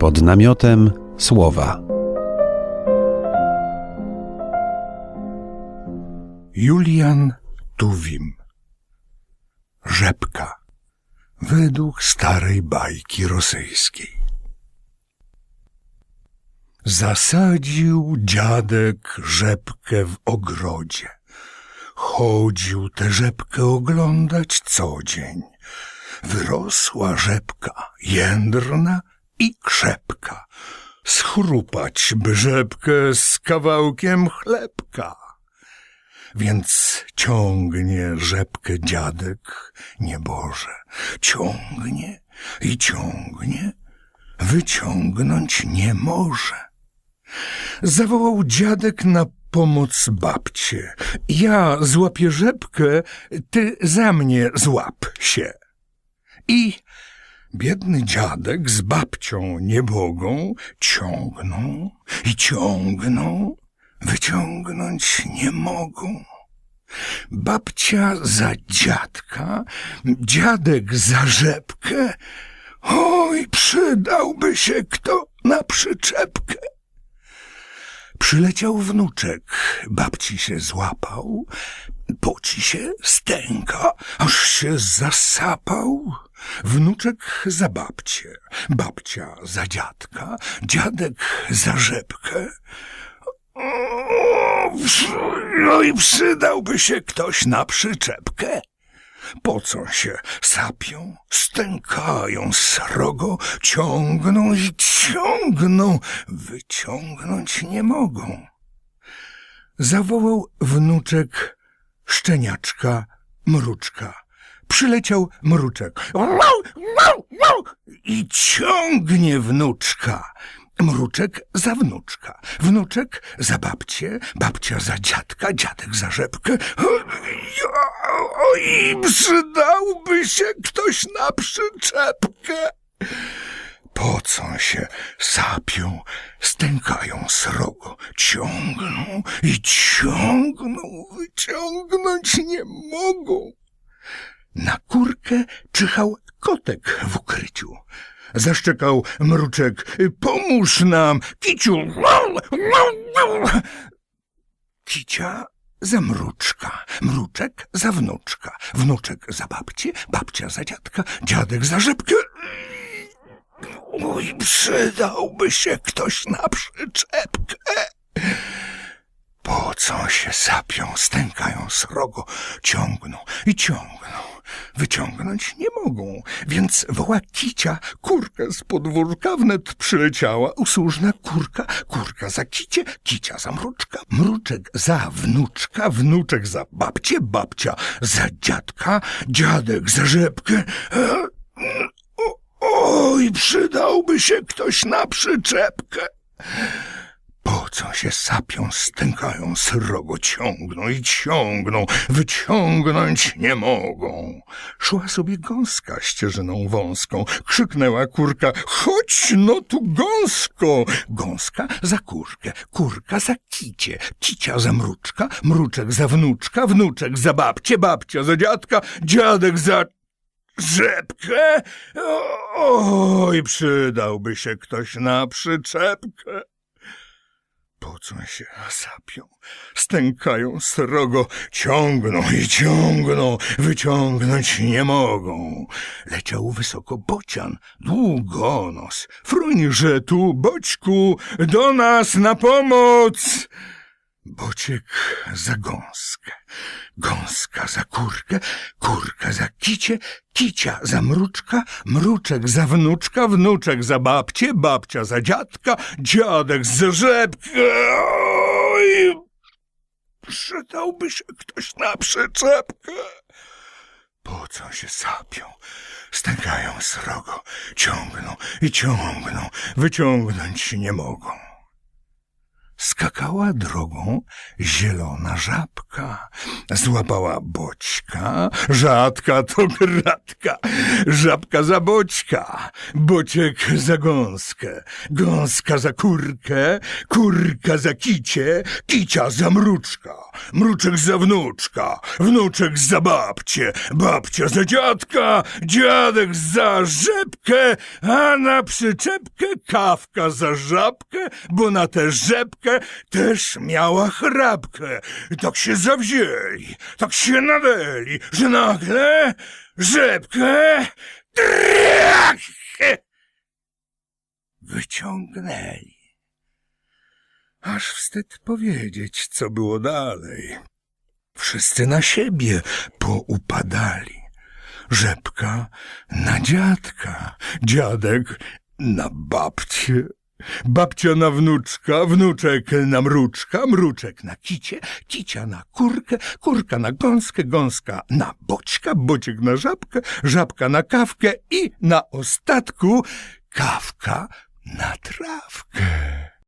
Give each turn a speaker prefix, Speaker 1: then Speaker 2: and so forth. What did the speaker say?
Speaker 1: Pod namiotem słowa.
Speaker 2: Julian Tuwim Rzepka według starej bajki rosyjskiej. Zasadził dziadek rzepkę w ogrodzie. Chodził tę rzepkę oglądać co dzień. Wyrosła rzepka jędrna i krzepka. Schrupać by rzepkę z kawałkiem chlebka. Więc ciągnie rzepkę dziadek nieboże. Ciągnie i ciągnie, wyciągnąć nie może. Zawołał dziadek na pomoc babcie. Ja złapię rzepkę, ty za mnie złap się. I biedny dziadek z babcią niebogą ciągną i ciągną, wyciągnąć nie mogą. Babcia za dziadka, dziadek za rzepkę. Oj, przydałby się kto na przyczepkę. Przyleciał wnuczek, babci się złapał, poci się stęka, aż się zasapał. Wnuczek za babcię, babcia za dziadka, dziadek za rzepkę. No i przydałby się ktoś na przyczepkę. Pocą się, sapią, stękają srogo, ciągną i ciągną, wyciągnąć nie mogą. Zawołał wnuczek szczeniaczka, mruczka. Przyleciał mruczek. I ciągnie wnuczka. Mruczek za wnuczka, wnuczek za babcię, babcia za dziadka, dziadek za rzepkę. Oj, przydałby się ktoś na przyczepkę. Pocą się, sapią, stękają srogo, ciągną i ciągną, wyciągnąć nie mogą. Na kurkę czyhał kotek w ukryciu. Zaszczekał mruczek. Pomóż nam, kiciu. Kicia za mruczka, mruczek za wnuczka, wnuczek za babcię, babcia za dziadka, dziadek za rzepkę. Oj, przydałby się ktoś na przyczepkę. Pocą się, sapią, stękają srogo, ciągną i ciągną. Wyciągnąć nie mogą, więc woła kicia, kurka z podwórka wnet przyleciała, usłużna kurka, kurka za kicie, kicia za mruczka, mruczek za wnuczka, wnuczek za babcię, babcia za dziadka, dziadek za rzepkę. E, oj, przydałby się ktoś na przyczepkę. Pocą się, sapią, stękają, srogo ciągną i ciągną, wyciągnąć nie mogą. Szła sobie gąska ścieżyną wąską, krzyknęła kurka, chodź no tu gąsko! Gąska za kurkę, kurka za kicie, kicia za mruczka, mruczek za wnuczka, wnuczek za babcię, babcia za dziadka, dziadek za rzepkę. Oj, przydałby się ktoś na przyczepkę. Pocą się, sapią, stękają srogo, ciągną i ciągną, wyciągnąć nie mogą. Leciał wysoko bocian, długonos. Fruńże tu, boćku, do nas na pomoc! Bociek za gąskę, gąska za kurkę, kurka za kicie, kicia za mruczka, mruczek za wnuczka, wnuczek za babcię, babcia za dziadka, dziadek za rzepkę. Oj, przydałby się ktoś na przyczepkę. Pocą się, sapią, stękają srogo, ciągną i ciągną, wyciągnąć nie mogą. Skakała drogą zielona żabka. Złapała boćka, rzadka to gratka, żabka za boćka, bociek za gąskę, gąska za kurkę, kurka za kicie, kicia za mruczka, mruczek za wnuczka, wnuczek za babcię, babcia za dziadka, dziadek za rzepkę, a na przyczepkę kawka za żabkę, bo na tę rzepkę też miała chrapkę. Tak się zawzięli, tak się nadeli, że nagle rzepkę trach, wyciągnęli. Aż wstyd powiedzieć, co było dalej. Wszyscy na siebie poupadali. Rzepka na dziadka, dziadek na babcię, babcia na wnuczka, wnuczek na mruczka, mruczek na kicie, kicia na kurkę, kurka na gąskę, gąska na boćka, bociek na żabkę, żabka na kawkę i na ostatku kawka na trawkę.